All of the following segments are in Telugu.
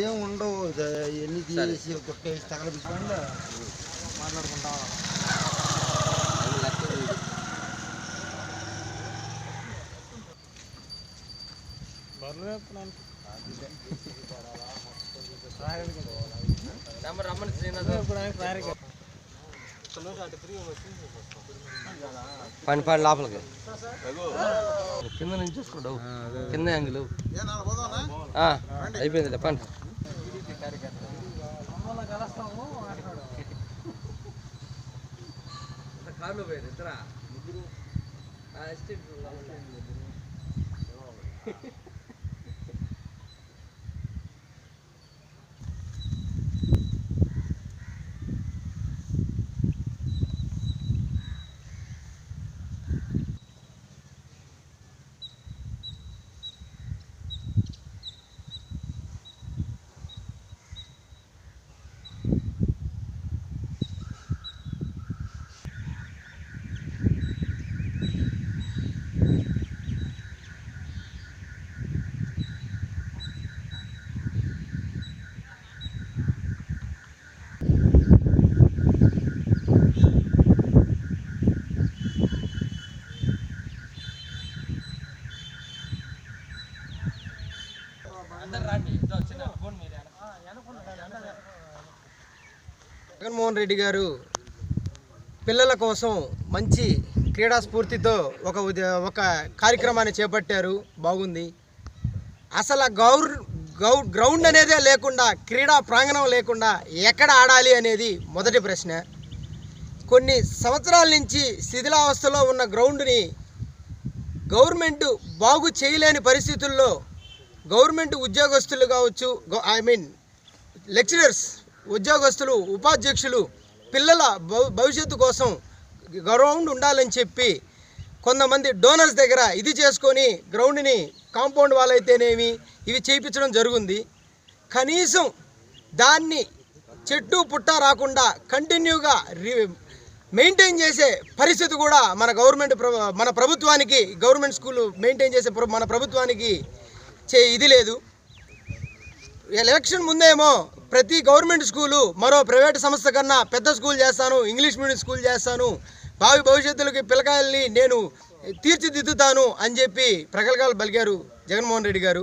ఏం ఉండవు ఎన్ని తీసి కొట్టేసి తగలపించుకోండి మాట్లాడుకుంటా పని పని లోపలికి. కింద నుంచి చూసుకోండి కింద యాంగిల్. అయిపోయింది పండి. కార్లో పోయారు ఇద్దరా జగన్మోహన్ రెడ్డి గారు పిల్లల కోసం మంచి క్రీడా స్ఫూర్తితో ఒక ఒక కార్యక్రమాన్ని చేపట్టారు. బాగుంది. అసలు గౌర్ గౌ గ్రౌండ్ అనేదే లేకుండా క్రీడా ప్రాంగణం లేకుండా ఎక్కడ ఆడాలి అనేది మొదటి ప్రశ్న. కొన్ని సంవత్సరాల నుంచి శిథిలావస్థలో ఉన్న గ్రౌండ్ని గవర్నమెంట్ బాగు చేయలేని పరిస్థితుల్లో గవర్నమెంట్ ఉద్యోగస్తులు కావచ్చు ఐ మీన్ లెక్చరర్స్ ఉద్యోగస్తులు ఉపాధ్యక్షులు పిల్లల భవిష్యత్తు కోసం గ్రౌండ్ ఉండాలని చెప్పి కొంతమంది డోనర్స్ దగ్గర ఇది చేసుకొని గ్రౌండ్ని కాంపౌండ్ వాళ్ళైతేనేమి ఇవి చేయించడం జరుగుంది. కనీసం దాన్ని చెట్టు పుట్ట రాకుండా కంటిన్యూగా రి మెయింటైన్ చేసే పరిస్థితి కూడా మన గవర్నమెంట్ మన ప్రభుత్వానికి గవర్నమెంట్ స్కూల్ మెయింటైన్ చేసే ప్ర- మన ప్రభుత్వానికి చే ఇది లేదు. ఎలక్షన్ ముందేమో ప్రతి గవర్నమెంట్ స్కూలు మరో ప్రైవేట్ సంస్థ కన్నా పెద్ద స్కూల్ చేస్తాను ఇంగ్లీష్ మీడియం స్కూల్ చేస్తాను భావి భవిష్యత్తులకి పిల్లకాయల్ని నేను తీర్చిదిద్దుతాను అని చెప్పి ప్రగల్గాలు పలికారు జగన్మోహన్ రెడ్డి గారు.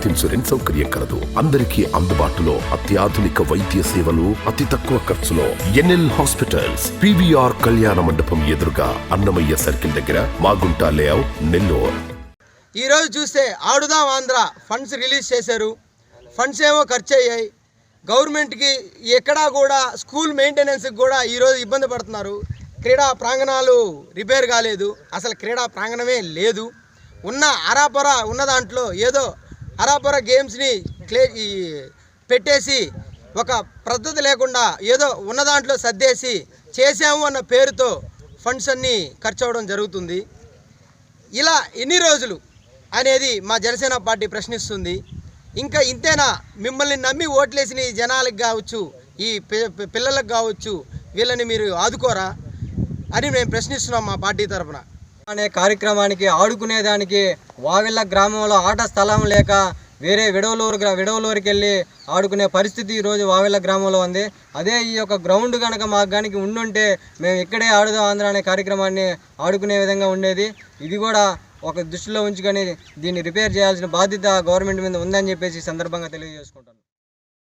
ఇన్సూరెన్స్ సౌకర్యం కలదు. అందరికీ అందుబాటులో అత్యాధునిక వైద్య సేవలు అతి తక్కువ ఖర్చులో ఎన్ఎల్ హాస్పిటల్స్ పివిఆర్ కళ్యాణ మండపం ఎదురుగా అన్నమయ్య సర్కిల్ దగ్గర మాగుంట లేఅవుట్ నెల్లూరు. ఈరోజు చూస్తే ఆడుదాం ఆంధ్ర ఫండ్స్ రిలీజ్ చేశారు. ఫండ్స్ ఏమో ఖర్చు అయ్యాయి. గవర్నమెంట్కి ఎక్కడా కూడా స్కూల్ మెయింటెనెన్స్కి కూడా ఈరోజు ఇబ్బంది పడుతున్నారు. క్రీడా ప్రాంగణాలు రిపేర్ కాలేదు. అసలు క్రీడా ప్రాంగణమే లేదు. ఉన్న అరాపరా ఉన్న దాంట్లో ఏదో అరాపర గేమ్స్ని క్లే పెట్టేసి ఒక పద్ధతి లేకుండా ఏదో ఉన్న దాంట్లో సర్దేసి చేసాము అన్న పేరుతో ఫండ్స్ అన్నీ ఖర్చు అవ్వడం జరుగుతుంది. ఇలా ఎన్ని రోజులు అనేది మా జనసేన పార్టీ ప్రశ్నిస్తుంది. ఇంకా ఇంతేనా? మిమ్మల్ని నమ్మి ఓట్లేసిన ఈ జనాలకు కావచ్చు ఈ పిల్లలకు కావచ్చు వీళ్ళని మీరు ఆదుకోరా అని మేము ప్రశ్నిస్తున్నాం మా పార్టీ తరఫున అనే కార్యక్రమానికి ఆడుకునేదానికి వావిళ్ళ గ్రామంలో ఆట స్థలం లేక వేరే విడవలూరు విడవలూరుకి వెళ్ళి ఆడుకునే పరిస్థితి ఈరోజు వావిళ్ళ గ్రామంలో ఉంది. అదే ఈ యొక్క గ్రౌండ్ కనుక మాకు కనుక ఉండుంటే మేము ఇక్కడే ఆడుదాం ఆంధ్ర అనే కార్యక్రమాన్ని ఆడుకునే విధంగా ఉండేది. ఇది కూడా ఒక దృష్టిలో ఉంచుకొని దీన్ని రిపేర్ చేయాల్సిన బాధ్యత గవర్నమెంట్ మీద ఉందని చెప్పేసి సందర్భంగా తెలియజేసుకుంటాను